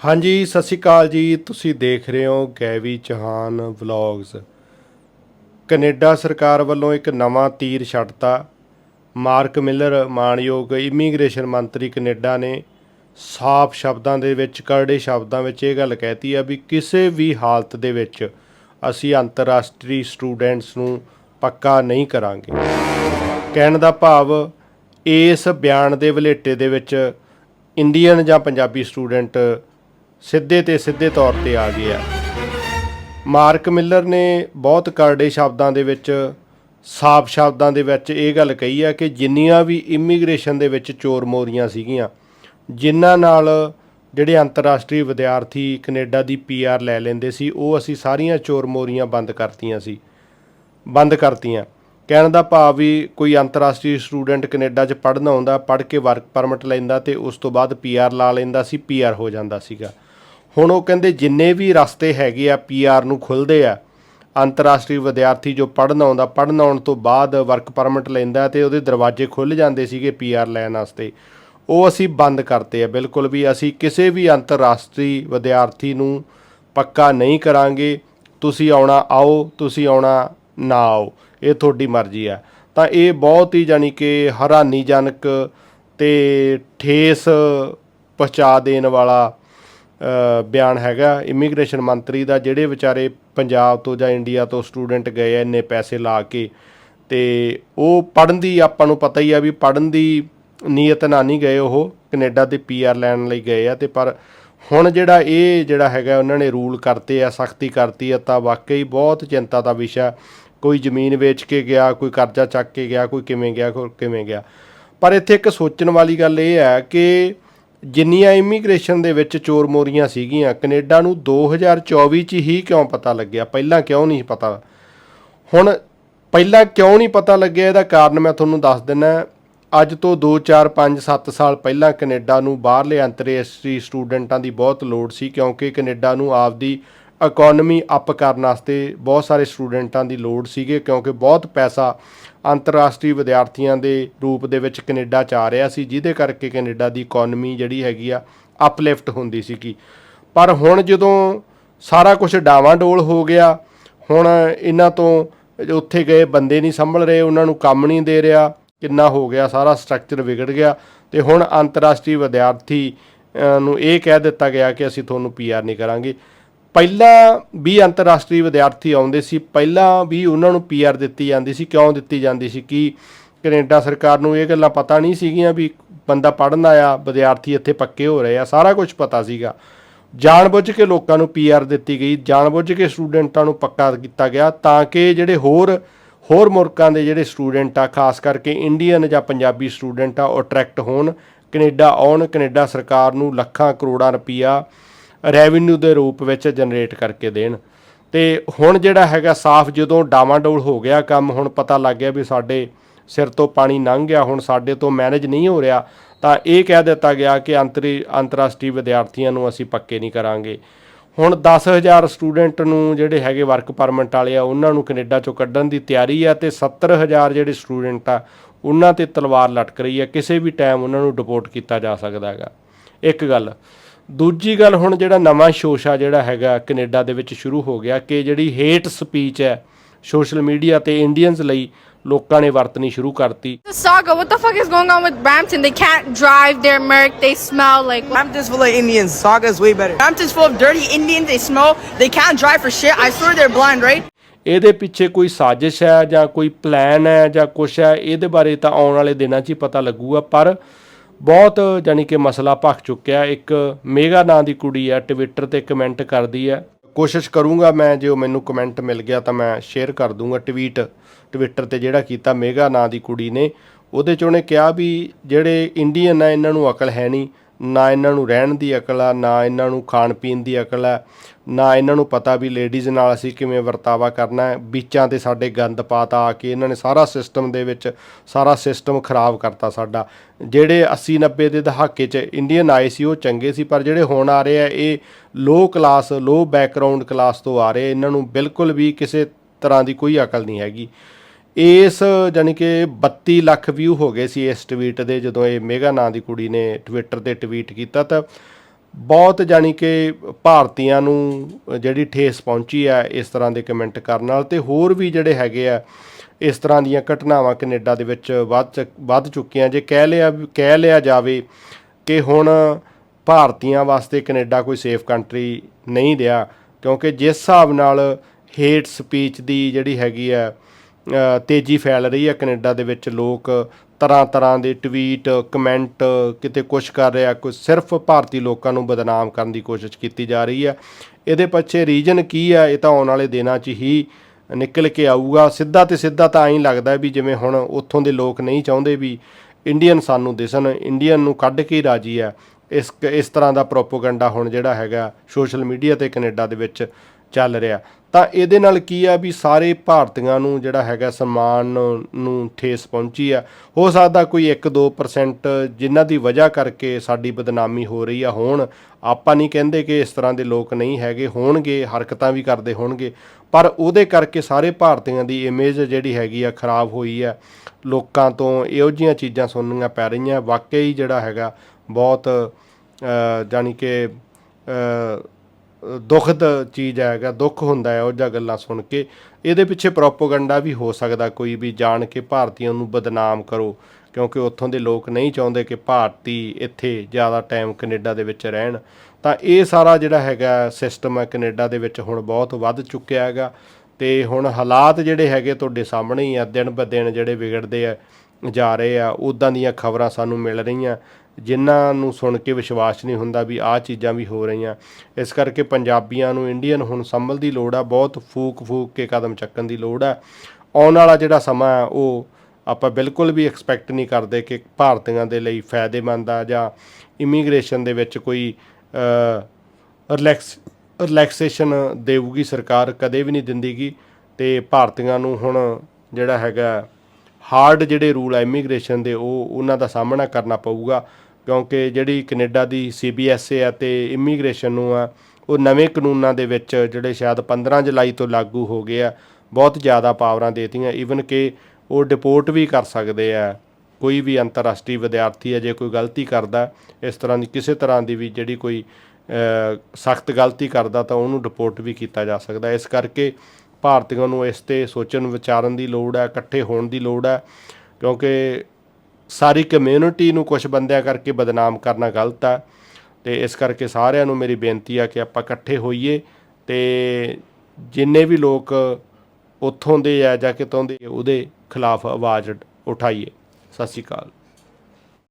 ਹਾਂਜੀ, ਸਤਿ ਸ਼੍ਰੀ ਅਕਾਲ ਜੀ। ਤੁਸੀਂ ਦੇਖ ਰਹੇ ਹੋ ਗੈਵੀ ਚੌਹਾਨ ਵਲੌਗਸ ਕੈਨੇਡਾ ਸਰਕਾਰ ਵੱਲੋਂ ਇੱਕ ਨਵਾਂ ਤੀਰ ਛੱਡਤਾ। ਮਾਰਕ ਮਿਲਰ ਮਾਨਯੋਗ ਇਮੀਗ੍ਰੇਸ਼ਨ ਮੰਤਰੀ ਕੈਨੇਡਾ ਨੇ ਸਾਫ਼ ਸ਼ਬਦਾਂ ਦੇ ਵਿੱਚ, ਕਰੜੇ ਸ਼ਬਦਾਂ ਵਿੱਚ ਇਹ ਗੱਲ ਕਹਿਤੀ ਆ ਵੀ ਕਿਸੇ ਵੀ ਹਾਲਤ ਦੇ ਵਿੱਚ ਅਸੀਂ ਅੰਤਰਰਾਸ਼ਟਰੀ ਸਟੂਡੈਂਟਸ ਨੂੰ ਪੱਕਾ ਨਹੀਂ ਕਰਾਂਗੇ। ਕਹਿਣ ਦਾ ਭਾਵ, ਇਸ ਬਿਆਨ ਦੇ ਵਲੇਟੇ ਦੇ ਵਿੱਚ ਇੰਡੀਅਨ ਜਾਂ ਪੰਜਾਬੀ ਸਟੂਡੈਂਟ ਸਿੱਧੇ ਤੇ ਸਿੱਧੇ ਤੌਰ ਤੇ ਆ ਗਏ ਆ ਮਾਰਕ ਮਿਲਰ ਨੇ ਬਹੁਤ ਕਰੜੇ ਸ਼ਬਦਾਂ ਦੇ ਵਿੱਚ, ਸਾਫ਼ ਸ਼ਬਦਾਂ ਦੇ ਵਿੱਚ ਇਹ ਗੱਲ ਕਹੀ ਆ ਕਿ ਜਿੰਨੀਆਂ ਵੀ ਇਮੀਗ੍ਰੇਸ਼ਨ ਦੇ ਵਿੱਚ ਚੋਰ ਮੋਰੀਆਂ ਸੀਗੀਆਂ, ਜਿਨ੍ਹਾਂ ਨਾਲ ਜਿਹੜੇ ਅੰਤਰਰਾਸ਼ਟਰੀ ਵਿਦਿਆਰਥੀ ਕੈਨੇਡਾ ਦੀ ਪੀਆਰ ਲੈ ਲੈਂਦੇ ਸੀ, ਉਹ ਅਸੀਂ ਸਾਰੀਆਂ ਚੋਰ ਮੋਰੀਆਂ ਬੰਦ ਕਰਤੀਆਂ ਸੀ। ਬੰਦ ਕਰਤੀਆਂ। ਕਹਿਣ ਦਾ ਭਾਵ ਵੀ ਕੋਈ ਅੰਤਰਰਾਸ਼ਟਰੀ ਸਟੂਡੈਂਟ ਕੈਨੇਡਾ 'ਚ ਪੜ੍ਹਨ ਆਉਂਦਾ ਪੜ੍ਹ ਕੇ ਵਰਕ ਪਰਮਿਟ ਲੈਂਦਾ ਤੇ ਉਸ ਤੋਂ ਬਾਅਦ ਪੀਆਰ ਲਾ ਲੈਂਦਾ ਸੀ ਪੀਆਰ ਹੋ ਜਾਂਦਾ ਸੀਗਾ। ਹੁਣ ਉਹ ਕਹਿੰਦੇ ਜਿੰਨੇ ਵੀ ਰਸਤੇ ਹੈਗੇ ਆ ਪੀਆਰ ਨੂੰ ਖੁੱਲਦੇ ਆ, ਅੰਤਰਰਾਸ਼ਟਰੀ ਵਿਦਿਆਰਥੀ ਜੋ ਪੜ੍ਹਨ ਆਉਂਦਾ, ਪੜ੍ਹਨ ਆਉਣ ਤੋਂ ਬਾਅਦ ਵਰਕ ਪਰਮਿਟ ਲੈਂਦਾ ਤੇ ਉਹਦੇ ਦਰਵਾਜ਼ੇ ਖੁੱਲ ਜਾਂਦੇ ਸੀਗੇ ਪੀਆਰ ਲੈਣ ਵਾਸਤੇ। ਉਹ ਅਸੀਂ ਬੰਦ ਕਰਤੇ ਆ, ਬਿਲਕੁਲ ਵੀ ਅਸੀਂ ਕਿਸੇ ਵੀ ਅੰਤਰਰਾਸ਼ਟਰੀ ਵਿਦਿਆਰਥੀ ਨੂੰ ਪੱਕਾ ਨਹੀਂ ਕਰਾਂਗੇ। ਤੁਸੀਂ ਆਉਣਾ ਆਓ, ਤੁਸੀਂ ਆਉਣਾ ਨਾ ਆਓ, ਇਹ ਤੁਹਾਡੀ ਮਰਜ਼ੀ ਆ। ਤਾਂ ਇਹ ਬਹੁਤ ਹੀ ਜਾਨੀ ਕਿ ਹੈਰਾਨੀਜਨਕ ਤੇ ਠੇਸ ਪਹੁੰਚਾ ਦੇਣ ਵਾਲਾ ਬਿਆਨ ਹੈਗਾ। ਇਮੀਗ੍ਰੇਸ਼ਨ ਮੰਤਰੀ ਦਾ ਜਿਹੜੇ ਵਿਚਾਰੇ ਪੰਜਾਬ ਤੋਂ ਜਾਂ ਇੰਡੀਆ ਤੋਂ ਸਟੂਡੈਂਟ ਗਏ ਆ, ਇੰਨੇ ਪੈਸੇ ਲਾ ਕੇ, ਤੇ ਉਹ ਪੜਨ ਦੀ ਆਪਾਂ ਨੂੰ ਪਤਾ ਹੀ ਆ ਵੀ ਪੜਨ ਦੀ ਨੀਅਤ ਨਾਲ ਨਹੀਂ ਗਏ ਉਹ। ਕੈਨੇਡਾ ਦੇ ਪੀਆਰ ਲੈਣ ਲਈ ਗਏ ਆ ਤੇ ਪਰ ਹੁਣ ਜਿਹੜਾ ਇਹ ਜਿਹੜਾ ਹੈਗਾ, ਉਹਨਾਂ ਨੇ ਰੂਲ ਕਰਤੇ ਆ, ਸਖਤੀ ਕਰਤੀ ਆ, ਤਾਂ ਵਾਕਈ ਬਹੁਤ ਚਿੰਤਾ ਦਾ ਵਿਸ਼ਾ। ਕੋਈ ਜ਼ਮੀਨ ਵੇਚ ਕੇ ਗਿਆ, ਕੋਈ ਕਰਜ਼ਾ ਚੱਕ ਕੇ ਗਿਆ, ਕੋਈ ਕਿਵੇਂ ਗਿਆ ਕੋਈ ਕਿਵੇਂ ਗਿਆ। ਪਰ ਇੱਥੇ ਇੱਕ ਸੋਚਣ ਵਾਲੀ ਗੱਲ ਇਹ ਹੈ ਕਿ ਜਿੰਨੀਆਂ ਇਮੀਗ੍ਰੇਸ਼ਨ ਦੇ ਵਿੱਚ ਚੋਰ ਮੋਰੀਆਂ ਸੀਗੀਆਂ, ਕੈਨੇਡਾ ਨੂੰ 2024 ਚ ਹੀ ਕਿਉਂ ਪਤਾ ਲੱਗਿਆ? ਪਹਿਲਾਂ ਕਿਉਂ ਨਹੀਂ ਪਤਾ? ਹੁਣ ਪਹਿਲਾਂ ਕਿਉਂ ਨਹੀਂ ਪਤਾ ਲੱਗਿਆ? ਇਹਦਾ ਕਾਰਨ ਮੈਂ ਤੁਹਾਨੂੰ ਦੱਸ ਦਿੰਨਾ ਅੱਜ ਤੋਂ 2 4 5 7 ਸਾਲ ਪਹਿਲਾਂ ਕੈਨੇਡਾ ਨੂੰ ਬਾਹਰਲੇ ਅੰਤਰਰਾਸ਼ਟਰੀ ਸਟੂਡੈਂਟਾਂ ਦੀ ਬਹੁਤ ਲੋੜ ਸੀ, ਕਿਉਂਕਿ ਕੈਨੇਡਾ ਨੂੰ ਆਪਦੀ ਇਕਨੋਮੀ ਅਪ ਕਰਨ ਵਾਸਤੇ ਬਹੁਤ ਸਾਰੇ ਸਟੂਡੈਂਟਾਂ ਦੀ ਲੋੜ ਸੀਗੇ ਕਿਉਂਕਿ ਬਹੁਤ ਪੈਸਾ ਅੰਤਰਰਾਸ਼ਟਰੀ ਵਿਦਿਆਰਥੀਆਂ ਦੇ ਰੂਪ ਦੇ ਵਿੱਚ ਕੈਨੇਡਾ ਚ ਆ ਰਿਹਾ ਸੀ, ਜਿਹਦੇ ਕਰਕੇ ਕੈਨੇਡਾ ਦੀ ਇਕਨੋਮੀ ਜਿਹੜੀ ਹੈਗੀ ਆ ਅਪਲਿਫਟ ਹੁੰਦੀ ਸੀਗੀ। ਪਰ ਹੁਣ ਜਦੋਂ ਸਾਰਾ ਕੁਝ ਡਾਵਾਂਡੋਲ ਹੋ ਗਿਆ, ਹੁਣ ਇਹਨਾਂ ਤੋਂ ਉੱਥੇ ਗਏ ਬੰਦੇ ਨਹੀਂ ਸੰਭਲ ਰਹੇ, ਉਹਨਾਂ ਨੂੰ ਕੰਮ ਨਹੀਂ ਦੇ ਰਿਹਾ, ਕਿੰਨਾ ਹੋ ਗਿਆ, ਸਾਰਾ ਸਟਰਕਚਰ ਵਿਗੜ ਗਿਆ। ਤੇ ਹੁਣ ਅੰਤਰਰਾਸ਼ਟਰੀ ਵਿਦਿਆਰਥੀ ਨੂੰ ਇਹ ਕਹਿ ਦਿੱਤਾ ਗਿਆ ਕਿ ਅਸੀਂ ਤੁਹਾਨੂੰ ਪੀਆਰ ਨਹੀਂ ਕਰਾਂਗੇ। ਪਹਿਲਾਂ ਵੀ ਅੰਤਰਰਾਸ਼ਟਰੀ ਵਿਦਿਆਰਥੀ ਆਉਂਦੇ ਸੀ, ਪਹਿਲਾਂ ਵੀ ਉਹਨਾਂ ਨੂੰ ਪੀਆਰ ਦਿੱਤੀ ਜਾਂਦੀ ਸੀ, ਕਿਉਂ ਦਿੱਤੀ ਜਾਂਦੀ ਸੀ, ਕਿ ਕੈਨੇਡਾ ਸਰਕਾਰ ਨੂੰ ਇਹ ਗੱਲਾਂ ਪਤਾ ਨਹੀਂ ਸੀਗੀਆਂ ਵੀ ਬੰਦਾ ਪੜ੍ਹਨ ਆਇਆ, ਵਿਦਿਆਰਥੀ ਇੱਥੇ ਪੱਕੇ ਹੋ ਰਹੇ ਆ, ਸਾਰਾ ਕੁਝ ਪਤਾ ਸੀਗਾ। ਜਾਣਬੁੱਝ ਕੇ ਲੋਕਾਂ ਨੂੰ ਪੀਆਰ ਦਿੱਤੀ ਗਈ, ਜਾਣਬੁੱਝ ਕੇ ਸਟੂਡੈਂਟਾਂ ਨੂੰ ਪੱਕਾ ਕੀਤਾ ਗਿਆ, ਤਾਂ ਕਿ ਜਿਹੜੇ ਹੋਰ ਹੋਰ ਮੁਲਕਾਂ ਦੇ ਜਿਹੜੇ ਸਟੂਡੈਂਟ ਆ, ਖਾਸ ਕਰਕੇ ਇੰਡੀਅਨ ਜਾਂ ਪੰਜਾਬੀ ਸਟੂਡੈਂਟ ਆ, ਉਹ ਅਟਰੈਕਟ ਹੋਣ, ਕੈਨੇਡਾ ਆਉਣ, ਕੈਨੇਡਾ ਸਰਕਾਰ ਨੂੰ ਲੱਖਾਂ ਕਰੋੜਾਂ ਰੁਪਈਆ ਰੈਵਨਿਊ ਦੇ ਰੂਪ ਵਿੱਚ ਜਨਰੇਟ ਕਰਕੇ ਦੇਣ। ਤੇ ਹੁਣ ਜਿਹੜਾ ਹੈਗਾ ਸਾਫ਼ ਜਦੋਂ ਡਾਵਾਂਡੋਲ ਹੋ ਗਿਆ ਕੰਮ, ਹੁਣ ਪਤਾ ਲੱਗ ਗਿਆ ਵੀ ਸਾਡੇ ਸਿਰ ਤੋਂ ਪਾਣੀ ਲੰਘ ਗਿਆ, ਹੁਣ ਸਾਡੇ ਤੋਂ ਮੈਨੇਜ ਨਹੀਂ ਹੋ ਰਿਹਾ, ਤਾਂ ਇਹ ਕਹਿ ਦਿੱਤਾ ਗਿਆ ਕਿ ਅੰਤਰੀ, ਅੰਤਰਰਾਸ਼ਟਰੀ ਵਿਦਿਆਰਥੀਆਂ ਨੂੰ ਅਸੀਂ ਪੱਕੇ ਨਹੀਂ ਕਰਾਂਗੇ। ਹੁਣ 10000 ਸਟੂਡੈਂਟ ਨੂੰ ਜਿਹੜੇ ਹੈਗੇ ਵਰਕ ਪਰਮਿਟ ਵਾਲੇ ਆ, ਉਹਨਾਂ ਨੂੰ ਕੈਨੇਡਾ ਚੋਂ ਕੱਢਣ ਦੀ ਤਿਆਰੀ ਆ ਤੇ 70000 ਜਿਹੜੇ ਸਟੂਡੈਂਟ ਆ, ਉਹਨਾਂ ਤੇ ਤਲਵਾਰ ਲਟਕ ਰਹੀ ਆ, ਕਿਸੇ ਵੀ ਟਾਈਮ ਉਹਨਾਂ ਨੂੰ ਡਿਪੋਰਟ ਕੀਤਾ ਜਾ ਸਕਦਾ ਹੈਗਾ। ਇੱਕ ਗੱਲ ਦੂਜੀ ਗੱਲ ਹੁਣ ਜਿਹੜਾ ਨਵਾਂ ਸ਼ੋਸ਼ਾ ਜਿਹੜਾ ਹੈਗਾ ਕੈਨੇਡਾ ਦੇ ਵਿੱਚ ਸ਼ੁਰੂ ਹੋ ਗਿਆ ਕਿ ਜਿਹੜੀ ਹੇਟ ਸਪੀਚ ਹੈ ਸੋਸ਼ਲ ਮੀਡੀਆ ਤੇ ਇੰਡੀਅਨਸ ਲਈ ਲੋਕਾਂ ਨੇ ਵਰਤਣੀ ਸ਼ੁਰੂ ਕਰਤੀ Saga, what the fuck is going on with Brampton? They can't drive, they're murk, they smell like. Brampton's full of Indians. Saga's way better. Brampton's full of dirty Indians. They smell. They can't drive for shit. I swear they're blind, right? ਇਹਦੇ ਪਿੱਛੇ ਕੋਈ ਸਾਜ਼ਿਸ਼ ਹੈ ਜਾਂ ਕੋਈ plan ਹੈ ਜਾਂ ਕੁਛ ਹੈ ਇਹਦੇ ਬਾਰੇ ਤਾਂ ਆਉਣ ਵਾਲੇ ਦਿਨਾਂ 'ਚ ਹੀ ਪਤਾ ਲੱਗੂਗਾ ਪਰ ਬਹੁਤ ਜਾਨੀ ਕਿ ਮਸਲਾ ਭਖ ਚੁੱਕਿਆ ਇੱਕ ਮੇਗਾ ਨਾਂ ਦੀ ਕੁੜੀ ਹੈ ਟਵਿੱਟਰ ਤੇ ਕਮੈਂਟ ਕਰਦੀ ਹੈ। ਕੋਸ਼ਿਸ਼ ਕਰੂੰਗਾ ਮੈਂ, ਜੇ ਉਹ ਮੈਨੂੰ ਕਮੈਂਟ ਮਿਲ ਗਿਆ ਤਾਂ ਮੈਂ ਸ਼ੇਅਰ ਕਰ ਦੂੰਗਾ ਟਵੀਟ ਟਵਿੱਟਰ ਤੇ ਜਿਹੜਾ ਕੀਤਾ ਮੇਗਾ ਨਾਂ ਦੀ ਕੁੜੀ ਨੇ। ਉਹਦੇ 'ਚ ਉਹਨੇ ਕਿਹਾ ਵੀ ਜਿਹੜੇ ਇੰਡੀਅਨ ਆ ਇਹਨਾਂ ਨੂੰ ਅਕਲ ਹੈ ਨਹੀਂ। ਨਾ ਇਹਨਾਂ ਨੂੰ ਰਹਿਣ ਦੀ ਅਕਲ ਆ, ਨਾ ਇਹਨਾਂ ਨੂੰ ਖਾਣ ਪੀਣ ਦੀ ਅਕਲ ਆ, ਨਾ ਇਹਨਾਂ ਨੂੰ ਪਤਾ ਵੀ ਲੇਡੀਜ਼ ਨਾਲ ਅਸੀਂ ਕਿਵੇਂ ਵਰਤਾਵਾ ਕਰਨਾ ਹੈ। ਬੀਚਾਂ ਤੇ ਸਾਡੇ ਗੰਦ ਪਾਤਾ ਆ ਕੇ ਇਹਨਾਂ ਨੇ ਸਾਰਾ ਸਿਸਟਮ ਦੇ ਵਿੱਚ, ਸਾਰਾ ਸਿਸਟਮ ਖਰਾਬ ਕਰਤਾ ਸਾਡਾ। ਜਿਹੜੇ 80 90 ਦੇ ਦਹਾਕੇ 'ਚ ਇੰਡੀਅਨ ਆਏ ਸੀ, ਉਹ ਚੰਗੇ ਸੀ, ਪਰ ਜਿਹੜੇ ਹੁਣ ਆ ਰਹੇ ਆ, ਇਹ low class low background class ਤੋਂ ਆ ਰਹੇ ਇਹਨਾਂ ਨੂੰ ਬਿਲਕੁਲ ਵੀ ਕਿਸੇ ਤਰ੍ਹਾਂ ਦੀ ਕੋਈ ਅਕਲ ਨਹੀਂ ਹੈਗੀ। ਇਸ ਜਾਨੀ ਕਿ 32 ਲੱਖ ਵਿਊ ਹੋ ਗਏ ਸੀ ਇਸ ਟਵੀਟ ਦੇ, ਜਦੋਂ ਇਹ ਮੇਗਾ ਨਾਂ ਦੀ ਕੁੜੀ ਨੇ ਟਵਿੱਟਰ ਤੇ ਟਵੀਟ ਕੀਤਾ ਤਾਂ ਬਹੁਤ, ਜਾਣੀ ਕਿ ਭਾਰਤੀਆਂ ਨੂੰ ਜਿਹੜੀ ਠੇਸ ਪਹੁੰਚੀ ਹੈ ਇਸ ਤਰ੍ਹਾਂ ਦੇ ਕਮੈਂਟ ਕਰਨ ਨਾਲ ਤੇ ਹੋਰ ਵੀ ਜਿਹੜੇ ਹੈਗੇ ਆ, ਇਸ ਤਰ੍ਹਾਂ ਦੀਆਂ ਘਟਨਾਵਾਂ ਕੈਨੇਡਾ ਦੇ ਵਿੱਚ ਵੱਧ ਚੱਕ- ਵੱਧ ਚੁੱਕੀਆਂ, ਜੇ ਕਹਿ ਲਿਆ ਕਹਿ ਲਿਆ ਜਾਵੇ ਕਿ ਹੁਣ ਭਾਰਤੀਆਂ ਵਾਸਤੇ ਕੈਨੇਡਾ ਕੋਈ ਸੇਫ ਕੰਟਰੀ ਨਹੀਂ ਰਿਹਾ, ਕਿਉਂਕਿ ਜਿਸ ਹਿਸਾਬ ਨਾਲ ਹੇਟ ਸਪੀਚ ਦੀ ਜਿਹੜੀ ਹੈਗੀ ਆ ਤੇਜ਼ੀ ਫੈਲ ਰਹੀ ਹੈ। ਕੈਨੇਡਾ ਦੇ ਵਿੱਚ ਲੋਕ ਤਰ੍ਹਾਂ ਤਰ੍ਹਾਂ ਦੇ ਟਵੀਟ, ਕਮੈਂਟ, ਕਿਤੇ ਕੁਛ ਕਰ ਰਿਹਾ ਕੋਈ ਸਿਰਫ ਭਾਰਤੀ ਲੋਕਾਂ ਨੂੰ ਬਦਨਾਮ ਕਰਨ ਦੀ ਕੋਸ਼ਿਸ਼ ਕੀਤੀ ਜਾ ਰਹੀ ਹੈ। ਇਹਦੇ ਪਿੱਛੇ ਰੀਜਨ ਕੀ ਹੈ? ਇਹ ਤਾਂ ਆਉਣ ਵਾਲੇ ਦਿਨਾਂ 'ਚ ਹੀ ਨਿਕਲ ਕੇ ਆਊਗਾ। ਸਿੱਧਾ ਤੇ ਸਿੱਧਾ ਤਾਂ ਐਂ ਲੱਗਦਾ ਵੀ ਜਿਵੇਂ ਹੁਣ ਉੱਥੋਂ ਦੇ ਲੋਕ ਨਹੀਂ ਚਾਹੁੰਦੇ ਵੀ ਇੰਡੀਅਨ ਸਾਨੂੰ ਦਿਸਣ, ਇੰਡੀਅਨ ਨੂੰ ਕੱਢ ਕੇ ਰਾਜੀ ਹੈ। ਇਸ ਇਸ ਤਰ੍ਹਾਂ ਦਾ ਪ੍ਰੋਪਗੈਂਡਾ ਹੁਣ ਜਿਹੜਾ ਹੈਗਾ ਸੋਸ਼ਲ ਮੀਡੀਆ ਤੇ ਕੈਨੇਡਾ ਦੇ ਵਿੱਚ ਚੱਲ ਰਿਹਾ। ਤਾਂ ਇਹਦੇ ਨਾਲ ਕੀ ਆ ਵੀ ਸਾਰੇ ਭਾਰਤੀਆਂ ਨੂੰ ਜਿਹੜਾ ਹੈਗਾ ਸਨਮਾਨ ਨੂੰ ਠੇਸ ਪਹੁੰਚੀ ਆ। ਹੋ ਸਕਦਾ ਕੋਈ 1-2% ਜਿਨ੍ਹਾਂ ਦੀ ਵਜ੍ਹਾ ਕਰਕੇ ਸਾਡੀ ਬਦਨਾਮੀ ਹੋ ਰਹੀ ਆ ਹੋਣ। ਆਪਾਂ ਨਹੀਂ ਕਹਿੰਦੇ ਕਿ ਇਸ ਤਰ੍ਹਾਂ ਦੇ ਲੋਕ ਨਹੀਂ ਹੈਗੇ ਹੋਣਗੇ ਹਰਕਤਾਂ ਵੀ ਕਰਦੇ ਹੋਣਗੇ। ਪਰ ਉਹਦੇ ਕਰਕੇ ਸਾਰੇ ਭਾਰਤੀਆਂ ਦੀ ਇਮੇਜ ਜਿਹੜੀ ਹੈਗੀ ਆ ਖਰਾਬ ਹੋਈ ਆ। ਲੋਕਾਂ ਤੋਂ ਇਹੋ ਜਿਹੀਆਂ ਚੀਜ਼ਾਂ ਸੁਣਨੀਆਂ ਪੈ ਰਹੀਆਂ। ਵਾਕਈ ਜਿਹੜਾ ਹੈਗਾ ਬਹੁਤ ਅ, ਜਾਣੀ ਕਿ ਦੁਖਦ ਚੀਜ਼ ਹੈਗਾ, ਦੁੱਖ ਹੁੰਦਾ ਹੈ, ਉਹ ਜਿਹਾ ਗੱਲਾਂ ਸੁਣ ਕੇ। ਇਹਦੇ ਪਿੱਛੇ ਪ੍ਰੋਪਗੈਂਡਾ ਵੀ ਹੋ ਸਕਦਾ ਕੋਈ ਵੀ, ਜਾਣ ਕੇ ਭਾਰਤੀਆਂ ਨੂੰ ਬਦਨਾਮ ਕਰੋ। ਕਿਉਂਕਿ ਉੱਥੋਂ ਦੇ ਲੋਕ ਨਹੀਂ ਚਾਹੁੰਦੇ ਕਿ ਭਾਰਤੀ ਇੱਥੇ ਜ਼ਿਆਦਾ ਟਾਈਮ ਕੈਨੇਡਾ ਦੇ ਵਿੱਚ ਰਹਿਣ। ਤਾਂ ਇਹ ਸਾਰਾ ਜਿਹੜਾ ਹੈਗਾ ਸਿਸਟਮ ਹੈ ਕੈਨੇਡਾ ਦੇ ਵਿੱਚ ਹੁਣ ਬਹੁਤ ਵੱਧ ਚੁੱਕਿਆ ਹੈਗਾ। ਤੇ ਹੁਣ ਹਾਲਾਤ ਜਿਹੜੇ ਹੈਗੇ ਤੁਹਾਡੇ ਸਾਹਮਣੇ ਹੀ ਆ, ਦਿਨ ਬ ਦਿਨ ਜਿਹੜੇ ਵਿਗੜਦੇ ਆ। ਜਾ ਰਹੇ ਆ ਉਦਾਂ ਦੀਆਂ ਖਬਰਾਂ ਸਾਨੂੰ ਮਿਲ ਰਹੀਆਂ, ਜਿਨ੍ਹਾਂ ਨੂੰ ਸੁਣ ਕੇ ਵਿਸ਼ਵਾਸ ਨਹੀਂ ਹੁੰਦਾ ਵੀ ਆਹ ਚੀਜ਼ਾਂ ਵੀ ਹੋ ਰਹੀਆਂ। ਇਸ ਕਰਕੇ ਪੰਜਾਬੀਆਂ ਨੂੰ ਇੰਡੀਅਨ ਹੁਣ ਸੰਭਲ ਦੀ ਲੋੜ ਆ, ਬਹੁਤ ਫੂਕ ਫੂਕ ਕੇ ਕਦਮ ਚੱਕਣ ਦੀ ਲੋੜ ਆ। ਆਉਣ ਵਾਲਾ ਜਿਹੜਾ ਸਮਾਂ ਆ, ਉਹ ਆਪਾਂ ਬਿਲਕੁਲ ਵੀ ਐਕਸਪੈਕਟ ਨਹੀਂ ਕਰਦੇ ਕਿ ਭਾਰਤੀਆਂ ਦੇ ਲਈ ਫਾਇਦੇਮੰਦ ਆ ਜਾਂ ਇਮੀਗ੍ਰੇਸ਼ਨ ਦੇ ਵਿੱਚ ਕੋਈ ਰਿਲੈਕਸ ਰਿਲੈਕਸੇਸ਼ਨ ਦੇਊਗੀ ਸਰਕਾਰ ਕਦੇ ਵੀ ਨਹੀਂ ਦਿੰਦੀਗੀ। ਤੇ ਭਾਰਤੀਆਂ ਨੂੰ ਹੁਣ ਜਿਹੜਾ ਹੈਗਾ ਹਾਰਡ ਜਿਹੜੇ ਰੂਲ ਆ, ਇਮੀਗ੍ਰੇਸ਼ਨ ਦੇ, ਉਹ ਉਹਨਾਂ ਦਾ ਸਾਹਮਣਾ ਕਰਨਾ ਪਊਗਾ, ਕਿਉਂਕਿ ਜਿਹੜੀ ਕੈਨੇਡਾ ਦੀ ਸੀਬੀਐਸਏ ਆ ਤੇ ਇਮੀਗ੍ਰੇਸ਼ਨ ਨੂੰ ਆ, ਉਹ ਨਵੇਂ ਕਾਨੂੰਨਾਂ ਦੇ ਵਿੱਚ ਜਿਹੜੇ ਸ਼ਾਇਦ 15 ਜੁਲਾਈ ਤੋਂ ਲਾਗੂ ਹੋ ਗਏ ਆ, ਬਹੁਤ ਜ਼ਿਆਦਾ ਪਾਵਰਾਂ ਦੇਤੀਆਂ ਈਵਨ ਕਿ ਉਹ ਡਿਪੋਰਟ ਵੀ ਕਰ ਸਕਦੇ ਆ, ਕੋਈ ਵੀ ਅੰਤਰਰਾਸ਼ਟਰੀ ਵਿਦਿਆਰਥੀ ਹੈ ਜੇ ਕੋਈ ਗਲਤੀ ਕਰਦਾ, ਇਸ ਤਰ੍ਹਾਂ ਦੀ ਕਿਸੇ ਤਰ੍ਹਾਂ ਦੀ ਵੀ ਜਿਹੜੀ ਕੋਈ ਸਖਤ ਗਲਤੀ ਕਰਦਾ, ਤਾਂ ਉਹਨੂੰ ਡਿਪੋਰਟ ਵੀ ਕੀਤਾ ਜਾ ਸਕਦਾ, ਇਸ ਕਰਕੇ ਭਾਰਤੀਆਂ ਨੂੰ ਇਸ ਤੇ ਸੋਚਣ, ਵਿਚਾਰਨ ਦੀ ਲੋੜ ਹੈ, ਇਕੱਠੇ ਹੋਣ ਦੀ ਲੋੜ ਹੈ, ਕਿਉਂਕਿ ਸਾਰੀ ਕਮਿਊਨਿਟੀ ਨੂੰ ਕੁਝ ਬੰਦਿਆਂ ਕਰਕੇ ਬਦਨਾਮ ਕਰਨਾ ਗਲਤ ਹੈ। ਤੇ ਇਸ ਕਰਕੇ ਸਾਰਿਆਂ ਨੂੰ ਮੇਰੀ ਬੇਨਤੀ ਆ ਕਿ ਆਪਾਂ ਇਕੱਠੇ ਹੋਈਏ ਤੇ ਜਿੰਨੇ ਵੀ ਲੋਕ ਉੱਥੋਂ ਦੇ ਆ ਜਾਂ ਕਿਤੋਂ ਦੇ ਉਹਦੇ ਖਿਲਾਫ ਆਵਾਜ਼ ਉਠਾਈਏ। ਸਤਿ ਸ਼੍ਰੀ ਅਕਾਲ।